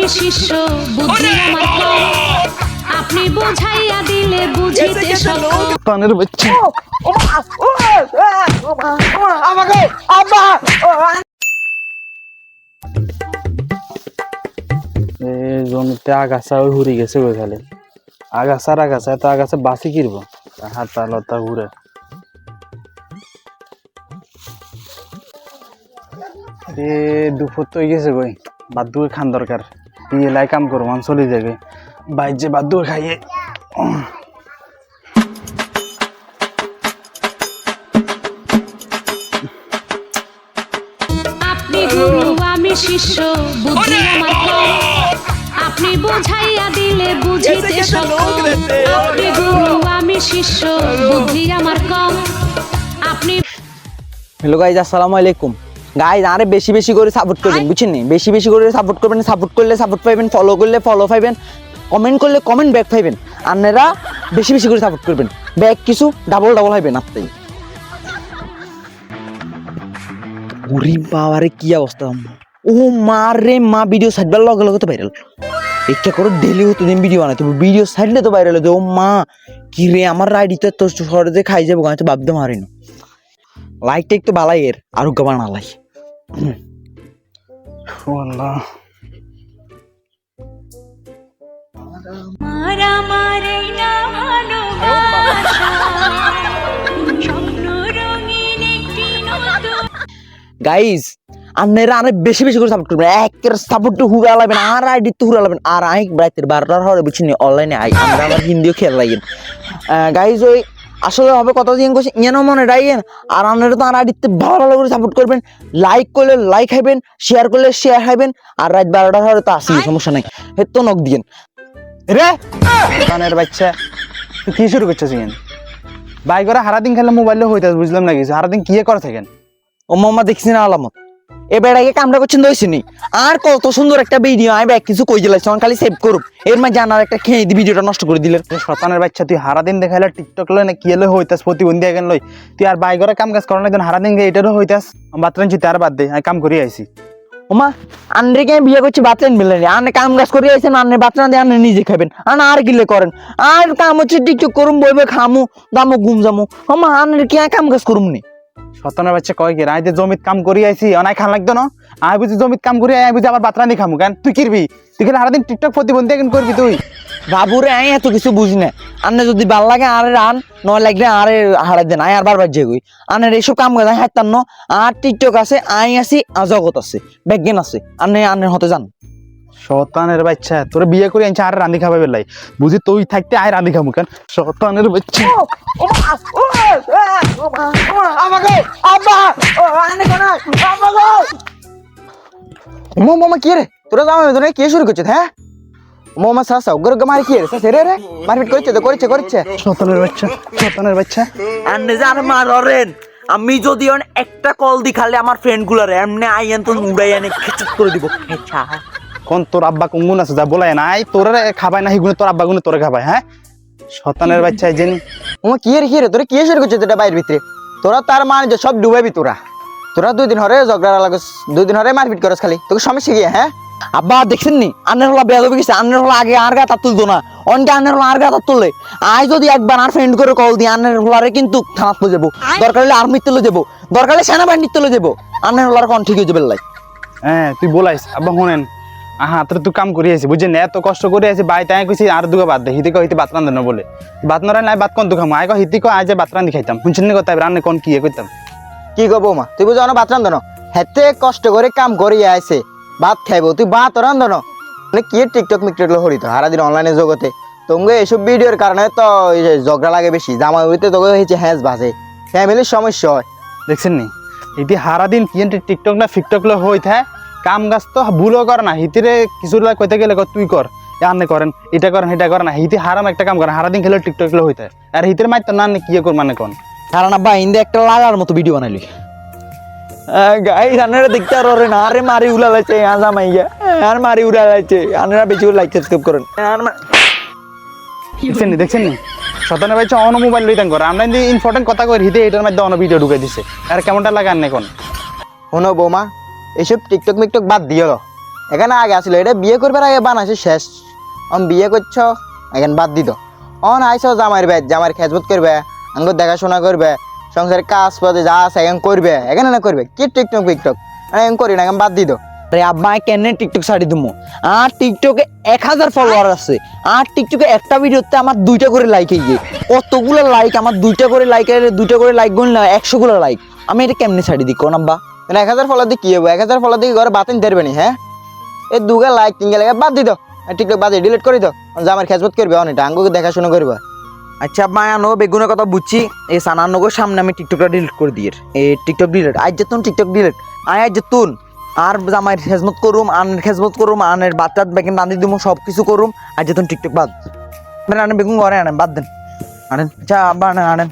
আমি শিষ্য বুদ্ধি আমার আপনি বুঝাইয়া দিলে বুঝিতে সক্ষম। কানের বাচ্চা। আমাকে আব্বা! জমিতে আগাছা ওই হুরি গেছে ওই খালে। আগাছার আগাছা তো আগাছা বাসি কিরব? হাতা লতা ঘুরে। এ দুপুর তো হয়ে গেছে গই বাদ দুয়ে খান দরকার। দিয়ে লাই কাম করব আমি চলে যাবে। বাইর যে বাদ খাইয়ে। আপনি গুরু আমি শিষ্য বুদ্ধি আমার আপনি বুঝাইয়া দিলে বুঝিতে সক্ষম। আপনি গুরু আমি শিষ্য বুদ্ধি আমার কম। আপনি হ্যালো গাইজ আসসালামু আলাইকুম। গাইজ আরে বেশি বেশি করে সাপোর্ট করবেন বুঝছেন নি? বেশি বেশি করে সাপোর্ট করবেন সাপোর্ট করলে সাপোর্ট পাইবেন ফলো করলে ফলো পাইবেন কমেন্ট করলে কমেন্ট ব্যাক পাইবেন। আপনারা বেশি বেশি করে সাপোর্ট করবেন। ব্যাক কিছু ডাবল ডাবল হইবেন আপনি ওরে বাবারে কি অবস্থা ও মা রে মা ভিডিও সাইডবার লগে লগে তো ভাইরাল একটা করে ডেলি হতো দিন ভিডিও বানাইতে ভিডিও সাইডলে তো ভাইরাল হতো। ও মা কি রে আমার রাইডিতে তো সহজে খাই যাব আমি তো ভাবতে মারিনি লাইকটা একটু বালাই এর আরও গবা না লাই। আল্লাহ না রঙিন একটি নতুন গাইস আপনারা আরে বেশি বেশি করে সাপোর্ট করবেন একের সাপোর্ট তো হুরা লাগবেন আর আইডি তো হুরা লাগবেন আর আই রাতের বারোটার হরে বুঝছি অনলাইনে আই আমরা আবার হিন্দিও খেল লাগেন গাইজ ওই আসলে হবে কত দিন করছে ইয়েন মনে রাখেন আর আপনারা তো আর আইডিতে ভালো ভালো করে সাপোর্ট করবেন লাইক করলে লাইক খাইবেন শেয়ার করলে শেয়ার খাইবেন আর রাত বারোটার হরে তো আসি সমস্যা নাই। হে তো নক দিয়েন। রে! কানের বাচ্চা তুই কি শুরু করছিস ইয়েন? বাই করে সারাদিন খেলে মোবাইলে হইতে বুঝলাম না কিছু। সারাদিন কি করে থাকেন? ও মামা দেখছি না আলামত। এ বেড়াকে কামটা করছেন দইছি নি। আর কত সুন্দর একটা ভিডিও আমি ব্যাগ কিছু কই দিলাম খালি সেভ করুক। এর মাঝে জানার একটা খেয়ে দি ভিডিওটা নষ্ট করে দিলেন এ শতানের বাচ্চা, তুই সারাদিন দেখাইলে টিকটক লয় না কি এলে হইতাস, প্রতিবন্ধী এখন লই তুই আর বাই করে কাম কাজ করার না সারাদিন গে এটারও হইতাস। বাতরান চিতে বাদ দে, আমি কাম করি আইছি। ওমা আন্রে কে বিয়ে করছি বাচ্চান মিলেনি। আনে কাম কাজ করে আইছেন আনে বাচ্চা দিয়ে আনে নিজে খাবেন। আনে আর গিলে করেন? আর কাম হচ্ছে টিকটক করুম, বইবে খামু, দামু ঘুম যামু ওমা আনে কি কাম কাজ করুম নি? শতানের বাচ্চা কয় কি আই যে জমিত কাম করি আইছি অনাই খান লাগতো না? আই বুঝি জমিত কাম করি আই বুঝি আবার বাতরানি খামু কেন? তুই কিরবি? তুই খেলে সারাদিন টিকটক প্রতিবন্ধী এখন করবি তুই? বাবুরে আই এত কিছু বুঝি না। আনে যদি ভালো লাগে আরে রান নয় লাগলে আরে হারাই দেন আই আর বারবার যে গই আনের এইসব কাম করে হাইতাম ন? আর টিকটক আছে আই আছি আর জগৎ আছে বিজ্ঞান আছে। আনে আনের হতে যান। শতানের বাচ্চা তোর বিয়ে করে আনছে আর রান্ধি খাবে বেলাই বুঝি তুই থাকতে আয় রান্ধি খামু কেন? শতানের বাচ্চা। মামা কি রে? তোরা জামা তোরা কি শুরু করছিস হ্যাঁ? মোমা সাসা গর গমারি কি রে? সাসে রে রে মারপিট করছে তো করছে করছে। শতানের বাচ্চা শতানের বাচ্চা। মারেন আমি যদি অন একটা কল দি খালে আমার ফ্রেন্ড গুলারে এমনি আইয়েন তো উড়াই এনে খেচাত করে দিব। খেচা কোন তোর আব্বা কুঙ্গুন আছে যা বলাই নাই তোর খাবাই না হিগুনে তোর আব্বা গুনে তোরে খাবাই হ্যাঁ? শতানের বাচ্চা জেন ওমা কি রে কি রে? তোরা কি শুরু করছিস তোরা বাইরের ভিতরে? তোরা তার মানে যে সব ডুবাবি তোরা। তোরা দুই দিন হরে ঝগড়া লাগস দুই দিন হরে মারপিট করস খালি। তোকে সমস্যা কি হ্যাঁ? আব্বা দেখছেন নি? আন্নের হলা বেয়া হবে গেছে। আন্নের হলা আগে আর গাতা তুলতো না। অনকে আন্নের হলা আর গাতা তুললে। আই যদি একবার আর ফ্রেন্ড করে কল দিই আন্নের হলারে কিন্তু থানাত লয়ে যাব। দরকার হলে আর্মিতে লয়ে যাব। দরকার হলে সেনাবাহিনীতে লয়ে যাব। আন্নের হলার কোন ঠিক হয়ে যাবে লাই। হ্যাঁ তুই বলাইস। আব্বা শুনেন। আহা তোর তুই কাম করি আছি বুঝছেন এত কষ্ট করে আছি বাই তাই কইছি আর দুগা বাদ দে হিতে কই হিতে বাত রান্ধন বলে বাত নরাই নাই বাত কোন দুখাম আই কই হিতি কো আজ বাত রান্ধি খাইতাম। শুনছেন নি কথা? রান্নে কোন কি কইতাম। কি গো বৌমা তুই বুঝো না ভাত রান্ধন হেতে কষ্ট করে কাম করি আইছে। ভাত খাইবো তুই ভাত রান্ধন মানে কি টিকটক মিকটক হরিত সারাদিন অনলাইনে জগতে। তোমাকে এসব ভিডিওর কারণে তো ঝগড়া লাগে বেশি জামা হইতে তোকে হয়েছে হ্যাঁস বাজে ফ্যামিলির সমস্যা হয়। দেখছেন নি? ইতি হারা দিন কি টিকটক না ফিকটক লো হই থাকে কাম গাছ তো ভুলও কর না। হিতিরে কিছু কইতে গেলে তুই কর এ আন্নে করেন এটা করেন এটা করেন না। হিতি হারাম একটা কাম করেন হারা দিন খেলে টিকটক লো হইতে আর হিতের মাইত না কি কর মানে কোন? কারণ আব্বা ইন্দে একটা লাগার মতো ভিডিও বানাইলি গাই আনারা দেখতে আর ওরে না আরে মারি উড়ালাইছে আজা মাইয়া আর মারি উড়ালাইছে আনারা বেশি লাইক সাবস্ক্রাইব করেন। আর দেখছেন নি দেখছেন নি? শতানের ভাই অন মোবাইল লইতাম করে আমরা ইম্পর্টেন্ট কথা কই হিতে এটার মধ্যে অন ভিডিও ঢুকাই দিছে। আর কেমনটা লাগে আন্নে কোন? বৌমা এইসব টিকটক মিকটক বাদ দিও এখানে আগে আসলে, এটা বিয়ে করবার আগে বানাইছে শেষ। অন বিয়ে করছ, এখানে বাদ দিত। অন আইস জামাইর ব্যাগ জামাইর খেজবত করবে, আঙ্গুর দেখাশোনা করবে, সংসারের কাজ পদে যা আছে এখন করবে। এখানে না করবে? কি টিকটক ফিকটক এখন করি না, এখন বাদ দিত। আরে আব্বা, কেন টিকটক ছাড়ি দিমু? আর টিকটকে এক হাজার ফলোয়ার আছে। আর টিকটকে একটা ভিডিওতে আমার দুইটা করে লাইক এই কতগুলো লাইক আমার দুইটা করে লাইক দুইটা করে লাইক গুণ না একশো গুলো লাইক আমি এটা কেমনে ছাড়ি দিই? কোন আব্বা? মানে এক হাজার ফলোয়ার দিয়ে কি হব? এক হাজার ফলোয়ার দিয়ে ঘরে বাতিন দেরবে নি হ্যাঁ? এই দুগা লাইক তিন লাগে বাদ দিত টিকটক বাদ ডিলিট করে দাও আমার খেজবত করবে অনেকটা আঙ্গুকে দেখাশোনা করবে। আচ্ছা আব্বা আনো বেগুনের কথা বুঝছি। এই সানান্নগর সামনে আমি টিকটকটা ডিলিট করে দিয়ে এই টিকটক ডিলিট আজ যেতুন টিকটক ডিলিট আয়, আজ যেতুন আর জামাইয়ের খেজমত করুম, আনের খেজমত করুম, আনের বাচ্চার বেগুন রাঁধি দিমু সব কিছু করুম। আজ যেতুন টিকটক বাদ। মানে আনেন বেগুন ঘরে আনেন, বাদ দেন। আনেন আচ্ছা আব্বা আনেন আনেন।